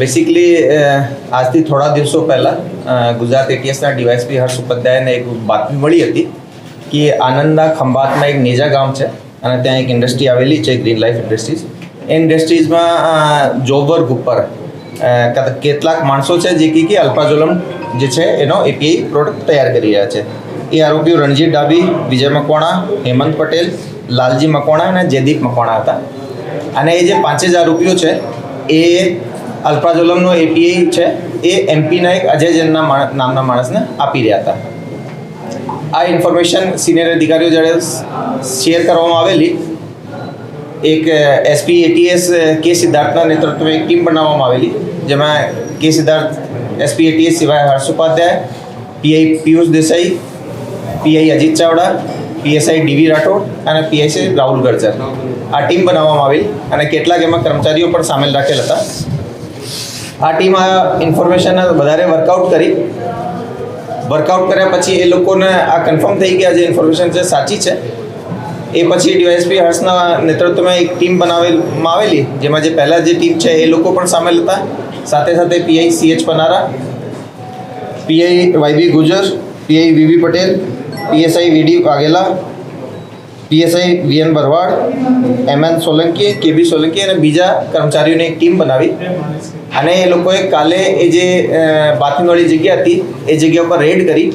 Basically આજથી થોડા દિવસો પહેલાં ગુજરાત એટીએસના ડીવાયસપી હર્ષ ઉપાધ્યાયને એક બાતમી મળી હતી કે આનંદના ખંભાતમાં એક નેજા ગામ છે અને ત્યાં એક ઇન્ડસ્ટ્રી આવેલી છે ગ્રીન લાઈફ ઇન્ડસ્ટ્રીઝ એ ઇન્ડસ્ટ્રીઝમાં જોબ વર્ક ઉપર કેટલાક માણસો છે જે કે કે અલ્પાઝોલમ જે છે, એનો એપીઆઈ પ્રોડક્ટ તૈયાર કરી રહ્યા છે. એ આરોપીઓ રણજીત ડાબી વિજય મકવાણા, હેમંત પટેલ, લાલજી મકવાણા અને જયદીપ મકવાણા હતા. અને એ જે પાંચ જ આરોપીઓ છે, એ અલ્પાઝોલમનો એપીઆઈ છે. એ એમપીના એક અજય જૈનના નામના માણસને આપી રહ્યા હતા. આ ઇન્ફોર્મેશન સિનિયર અધિકારીઓ જ્યારે શેર કરવામાં આવેલી. એક એસપી એટીએસ કે સિદ્ધાર્થના નેતૃત્વે એક ટીમ બનાવવામાં આવેલી, જેમાં કે સિદ્ધાર્થ એસપી એટીએસ સિવાય Harsh Upadhyay PI Piyush Desai PI Ajit Chavda PSI DV Rathod અને પીએસઆઈ રાહુલ ગર્જર. આ ટીમ બનાવવામાં આવેલી અને કેટલાક એમાં કર્મચારીઓ પણ સામેલ રાખેલ હતા. આ ટીમ આ ઇન્ફોર્મેશન વધારે વર્કઆઉટ કરી. વર્કઆઉટ કર્યા પછી એ લોકોને આ કન્ફર્મ થઈ ગયા જે ઇન્ફોર્મેશન છે, સાચી છે. એ પછી ડીવાયએસપી હર્ષના નેતૃત્વમાં એક ટીમ બનાવેલમાં આવેલી, જેમાં જે પહેલાં જે ટીમ છે, એ લોકો પણ સામેલ હતા. સાથે સાથે PI CH Panara PI YB Gujar PI VV Patel PSI VD Vaghela PSI VN Bharwad, MN Solanki, KB Solanki અને બીજા કર્મચારીઓની એક ટીમ બનાવી. અને એ લોકોએ કાલે એ જે બાથરૂમવાળી જગ્યા હતી, એ જગ્યા ઉપર રેડ કરી.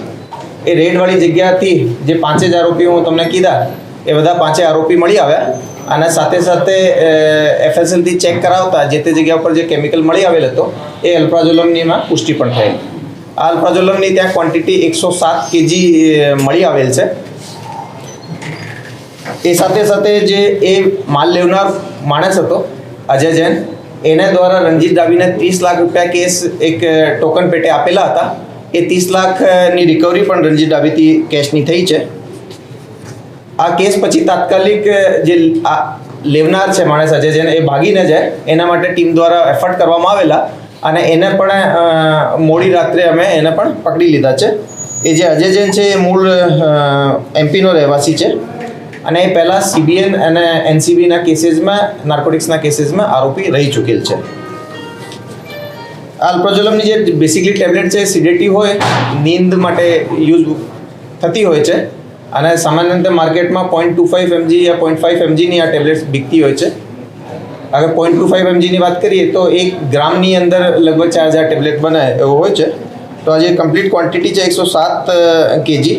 એ રેડવાળી જગ્યાથી જે પાંચે જ આરોપીઓ હું તમને કીધા, એ બધા પાંચે આરોપી મળી આવ્યા. અને સાથે સાથે એફએસએલથી ચેક કરાવતા જે તે જગ્યા ઉપર જે કેમિકલ મળી આવેલ હતો, એ અલ્પ્રાઝોલમનીમાં પુષ્ટિ પણ આ અલ્પ્રાઝોલમની ત્યાં ક્વોન્ટિટી એકસો સાત કેજી મળી આવેલ છે. એ સાથે સાથે જે એ માલ લેવનાર માણસ હતો, અજય જૈન, એને દ્વારા રણજીત ડાબીને ત્રીસ લાખ રૂપિયા કેસ એક ટોકન પેટે આપેલા હતા. એ ત્રીસ લાખની રિકવરી પણ રણજીત ડાબીથી કેશની થઈ છે. આ કેસ પછી તાત્કાલિક જે આ લેવનાર છે માણસ અજય જૈન, એ ભાગીને જાય. એના માટે ટીમ દ્વારા એફર્ટ કરવામાં આવેલા અને એને પણ મોડી રાત્રે અમે એને પણ પકડી લીધા છે. એ જે અજય જૈન છે એ મૂળ એમપીનો રહેવાસી છે. અને એ પહેલાં સીબીએન અને એનસીબીના કેસીસમાં નાર્કોટિક્સના કેસીસમાં આરોપી રહી ચૂકેલ છે. આલ્પ્રોજોલમની જે બેસિકલી ટેબ્લેટ છે, સિડેટી હોય, નીંદ માટે યુઝ થતી હોય છે અને સામાન્ય રીતે માર્કેટમાં પોઈન્ટ ટુ ફાઇવ એમજી યા પોઈન્ટ ફાઇવ એમજીની આ ટેબ્લેટ્સ બીકતી હોય છે. અગર પોઈન્ટ ટુ ફાઇવ એમજીની વાત કરીએ તો એક ગ્રામની અંદર લગભગ ચાર હજાર ટેબ્લેટ બને એવું હોય છે. તો આ જે કમ્પ્લીટ ક્વોન્ટિટી છે એકસો સાત કેજી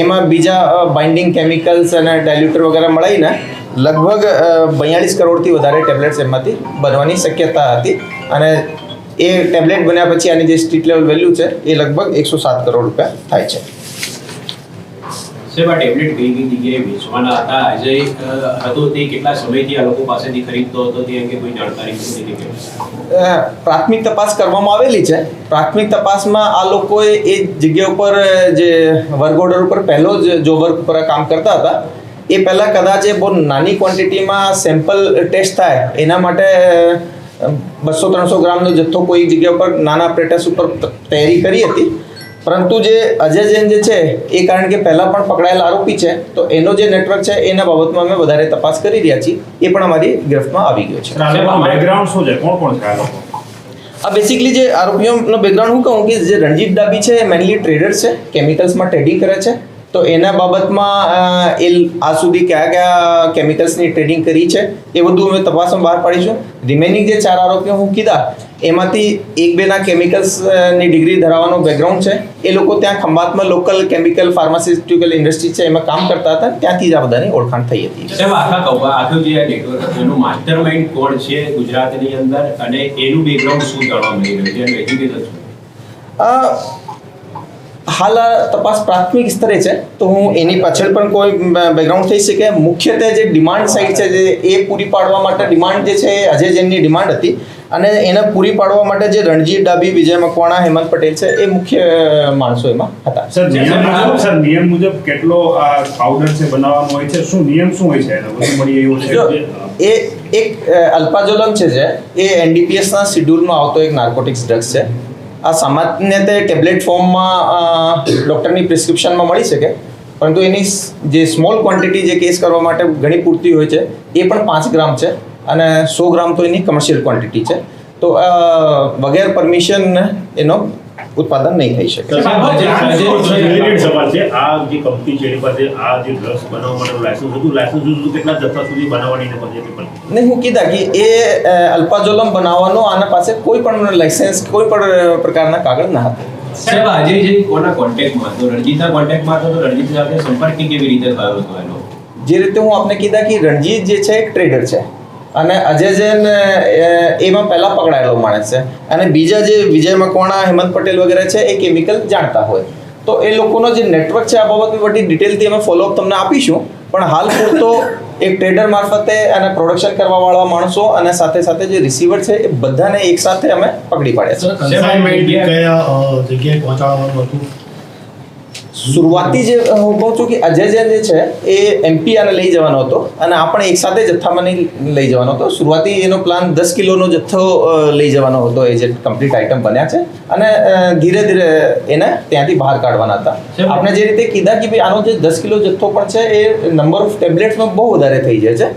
એમાં બીજા બાઇન્ડિંગ કેમિકલ્સ અને ડાયલ્યુટર વગેરે મળીને લગભગ બયાળીસ કરોડથી વધારે ટેબ્લેટ્સ એમાંથી બનવાની શક્યતા હતી. અને એ ટેબ્લેટ બન્યા પછી આની જે સ્ટ્રીટ લેવલ વેલ્યુ છે એ લગભગ એકસો સાત કરોડ રૂપિયા થાય છે. સાહેબ આ ટેબ્લેટ કઈ કઈ જગ્યાએ વેચવાના હતા આજે હતો તે કેટલા સમયથી આ લોકો પાસેથી ખરીદતો હતો તે અંગે કોઈ જાણકારી નથી પ્રાથમિક તપાસ કરવામાં આવેલી છે પ્રાથમિક તપાસમાં આ લોકોએ એ જગ્યા ઉપર જે વર્ક ઓર્ડર ઉપર પહેલો જ જો વર્ક ઉપર કામ કરતા હતા એ પહેલાં કદાચ એ બહુ નાની ક્વોન્ટિટીમાં સેમ્પલ ટેસ્ટ થાય એના માટે બસો ત્રણસો ગ્રામનો જથ્થો કોઈ જગ્યા ઉપર નાના પ્રેટસ ઉપર તૈયારી કરી હતી પરંતુ જે અજય જૈન જે છે એ કારણ કે પહેલાં પણ પકડાયેલ આરોપી છે તો એનો જે નેટવર્ક છે એના બાબતમાં અમે વધારે તપાસ કરી રહ્યા છીએ. એ પણ અમારી ગિરફ્તમાં આવી ગયો છે. બેકગ્રાઉન્ડ શું છે? કોણ કોણ છે આ લોકો? આ બેસિકલી જે આરોપીઓનો બેકગ્રાઉન્ડ હું કહું કે જે રણજીત ડાબી છે એ મેનલી ટ્રેડર છે કેમિકલ્સમાં ટ્રેડિંગ કરે છે. તો એના બાબતમાં એ આ સુધી કયા કયા કેમિકલ્સની ટ્રેડિંગ કરી છે એ બધું અમે તપાસમાં બહાર પાડીશું રિમેનિંગ જે ચાર આરોપીઓ હું કીધા એમાંથી એક બેના કેમિકલ્સની ડિગ્રી ધરાવવાનો બેકગ્રાઉન્ડ છે. એ લોકો ત્યાં ખંભાતમાં લોકલ કેમિકલ ફાર્માસ્યુટિકલ ઇન્ડસ્ટ્રી છે એમાં કામ કરતા હતા. ત્યાંથી જ આ બધાની ઓળખાણ થઈ હતી. સાહેબ આખા કહું આખું જે નેટવર્ક હતું એનું કોણ છે ગુજરાતની અંદર? અને એનું બેકગ્રાઉન્ડ શું જાણવા મળી રહ્યું છે? એનું એજ્યુકેશન હાલ આ તપાસ પ્રાથમિક સ્તરે છે તો હું એની પાછળ પણ કોઈ બેકગ્રાઉન્ડ થઈ શકે. મુખ્યત્વે જે ડિમાન્ડ સાઈડ છે જે એ પૂરી પાડવા માટે ડિમાન્ડ જે છે એ અજય જૈનની ડિમાન્ડ હતી. અને એને પૂરી પાડવા માટે જે રણજીત ડાબી વિજય મકવાણા હેમંત પટેલ છે એ મુખ્ય માણસો એમાં હતા. સર નિયમ મુજબ સર નિયમ મુજબ કેટલો આ પાવડર છે બનાવવાનો હોય છે શું નિયમ શું હોય છે? એનો વધુ મળી એવું છે એ એક અલ્પાજોલમ છે જે એ એનડીપીએસના શિડ્યુલમાં આવતો એક નાર્કોટિક્સ ડ્રગ્સ છે. આ સામાન્ય તે ટેબ્લેટ ફોર્મમાં ડૉક્ટરની પ્રિસ્ક્રિપ્શનમાં મળી શકે. પરંતુ એની જે સ્મોલ ક્વોન્ટિટી જે કેસ કરવા માટે ઘણી પૂરતી હોય છે, એ પણ પાંચ ગ્રામ છે અને સો ગ્રામ તો એની કમર્શિયલ ક્વોન્ટિટી છે. તો વગેર પરમિશન એનો ઉત્પાદન નહીં થઈ શકે. સવાલ છે આ જે કંપની છે એની પાસે આ જે ડ્રગ્સ બનાવવા માટેનું લાયસન્સ હતું લાયસન્સ હતું કેટલા જથ્થા સુધી બનાવવાની ને પછી પણ હું કીધા કે એ અલ્પાજોલમ બનાવવાનો આના પાસે કોઈ પણ લાયસન્સ કોઈ પણ પ્રકારના કાગળ ના હતા. સાહેબ આજે જે કોના કોન્ટેક્ટમાં હતો? રણજીતના કોન્ટેક્ટમાં હતો તો રણજીત સાથે સંપર્ક કેવી રીતે થયો હતો એનો? જે રીતે હું આપને કીધા કે રણજીત જે છે એક ટ્રેડર છે. અને અજય જૈન એમાં પહેલા પકડાયેલો માણસ છે. અને બીજા જે વિજય મકવાણા હેમંત પટેલ વગેરે છે એ કેમિકલ જાણતા હોય. તો એ લોકોનો જે નેટવર્ક છે આ બાબતની બધી ડિટેલથી અમે ફોલોઅપ તમને આપીશું. પણ હાલ પૂરતો એક ટ્રેડર મારફતે અને પ્રોડક્શન કરવાવાળા માણસો અને સાથે સાથે જે રિસીવર છે એ બધાને એક સાથે અમે પકડી પાડ્યા છે. જગ્યાએ પહોંચાડવાનું હતું? શરૂઆતી જે હું કહું છું કે અજય જૈન જે છે એ એમપી આને લઈ જવાનો હતો અને આપણે એક સાથે જથ્થામાં નહીં લઈ જવાનો હતો. શરૂઆતી એનો પ્લાન દસ કિલોનો જથ્થો લઈ જવાનો હતો એ જે કમ્પ્લીટ આઇટમ બન્યા છે અને ધીરે ધીરે એને ત્યાંથી બહાર કાઢવાના હતા. આપણે જે રીતે કીધા કે ભાઈ આનો જે દસ કિલો જથ્થો પણ છે એ નંબર ઓફ ટેબ્લેટ્સમાં બહુ વધારે થઈ જાય છે.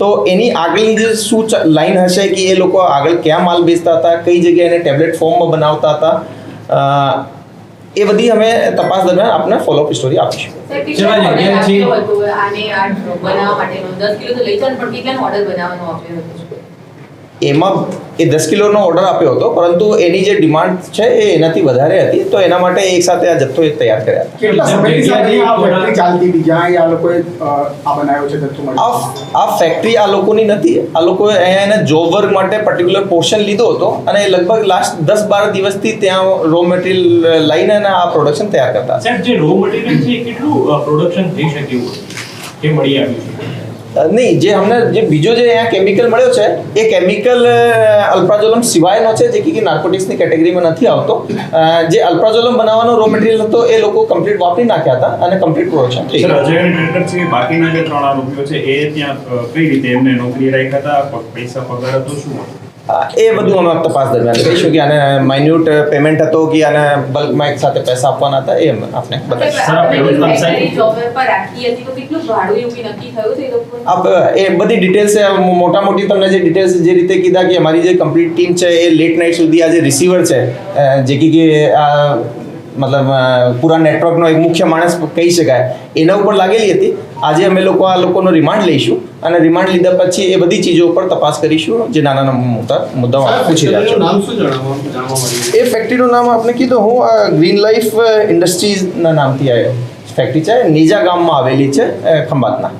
તો એની આગળની જે શું લાઈન હશે કે એ લોકો આગળ ક્યાં માલ બેચતા હતા કઈ જગ્યાએ એને ટેબ્લેટ ફોર્મમાં બનાવતા હતા એ બધી અમે તપાસ દરમિયાન આપને ફોલોઅપ સ્ટોરી આપીશું. આપ્યો હતો? આને આ બનાવવા માટેનો? 10 કિલો તો લઈ જાઓ ને પણ કેટલાનો ઓર્ડર બનાવવાનો આપ્યો હતો? એમાં એ દસ કિલોનો ઓર્ડર આપ્યો હતો પરંતુ એની જે ડિમાન્ડ છે એ એનાથી વધારે હતી તો એના માટે એક સાથે આ જથ્થો એ તૈયાર કર્યા આ ફેક્ટરી આ લોકોની નથી. આ લોકોએ અહીંયા એને જોબ વર્ક માટે પર્ટિક્યુલર પોર્શન લીધો હતો અને એ લગભગ લાસ્ટ દસ બાર દિવસથી ત્યાં રો મટીરિયલ લઈને અને આ પ્રોડક્શન તૈયાર કરતા જે રો મટીરિયલ છે કેટલું પ્રોડક્શન થઈ શક્યું? એ મળી આવ્યું નહીં જે અમને જે બીજો જે અહીંયા કેમિકલ મળ્યો છે એ કેમિકલ અલ્પ્રાઝોલમ સિવાયનો છે જે કે નાર્કોટિક્સની કેટેગરીમાં નથી આવતો. જે અલ્પ્રાઝોલમ બનાવવાનો રો મટીરિયલ હતો એ લોકો કમ્પ્લીટ વાપરી નાખ્યા હતા અને કમ્પ્લીટ ટ્રેડર છે બાકીના જે ત્રણ આરોપીઓ છે એ ત્યાં કઈ રીતે એમને નોકરી રાખ્યા હતા? પૈસા પગાર હતો શું? એ બધું અમે તપાસ દરમિયાન કહીશું કે આને માઇન્યુટ પેમેન્ટ હતો કે આને બલ્કમાં એક સાથે પૈસા આપવાના હતા એ અમે આપને બતાવીશું. સર, આપણે? આપ એ બધી ડિટેલ્સ મોટા મોટી તમને જે ડિટેલ્સ જે રીતે કીધા કે અમારી જે કમ્પ્લીટ ટીમ છે એ લેટ નાઇટ સુધી આ જે રિસીવર છે જે કે કે આ મતલબ પૂરા નેટવર્કનો એક મુખ્ય માણસ કહી શકાય. એના ઉપર લાગેલી હતી. આજે અમે લોકો આ લોકોનો રિમાન્ડ લઈશું અને રિમાન્ડ લીધા પછી એ બધી ચીજો ઉપર તપાસ કરીશું જે નાના નાના મોટા મુદ્દાઓ પૂછી રહ્યા છો. નામ શું જાણવા જાણવા મળ્યું? એ ફેક્ટરીનું નામ આપને કીધું. હું આ ગ્રીન લાઈફ ઇન્ડસ્ટ્રીઝના નામથી આ ફેક્ટરી છે. નીજા ગામમાં આવેલી છે ખંભાતના.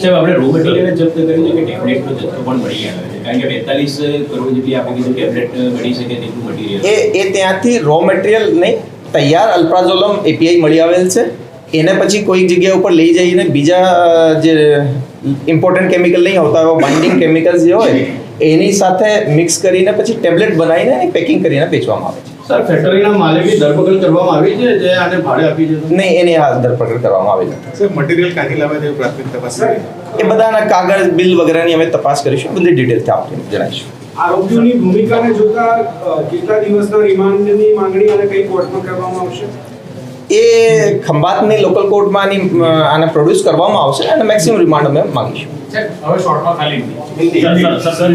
સાહેબ આપણે રો મટીરિયલ જપ્ત કર્યું છે કે ટેબ્લેટનો જથ્થો પણ મળી આવ્યો છે. કારણ કે બેતાલીસ કરોડ જેટલી આપણે કીધું ટેબ્લેટ મળી શકે તેટલું મટીરિયલ એ એ ત્યાંથી રો મટીરિયલ નહીં તૈયાર અલ્પ્રાઝોલમ એપીઆઈ મળી આવેલ છે. એને પછી કોઈક જગ્યા ઉપર લઈ જઈને બીજા જે ઇમ્પોર્ટન્ટ કેમિકલ નહીં આવતા એવા બાઇન્ડિંગ કેમિકલ્સ જે હોય એની સાથે મિક્સ કરીને પછી ટેબ્લેટ બનાવીને એની પેકિંગ કરીને વેચવામાં આવે છે. સર ફેક્ટરીના માલિકની ધરપકડ કરવામાં આવી છે જે આને ભાડે આપી છે? નહીં એની આ ધરપકડ કરવામાં આવી નથી. સર મટીરિયલ કાઢી લાવે તેવી પ્રાથમિક તપાસ એ બધાના કાગળ બિલ વગેરેની અમે તપાસ કરીશું બધી ડિટેલથી આપણે જણાવીશું. આરોપીઓની ભૂમિકાને જોતા કેટલા દિવસના રિમાન્ડની માંગણી અને કઈ કોર્ટમાં કરવામાં આવશે? એ ખંભાતની લોકલ કોર્ટમાં આની આને પ્રોડ્યુસ કરવામાં આવશે અને મેક્સિમમ રિમાન્ડ અમે માંગીશું. હવે શોર્ટમાં સર,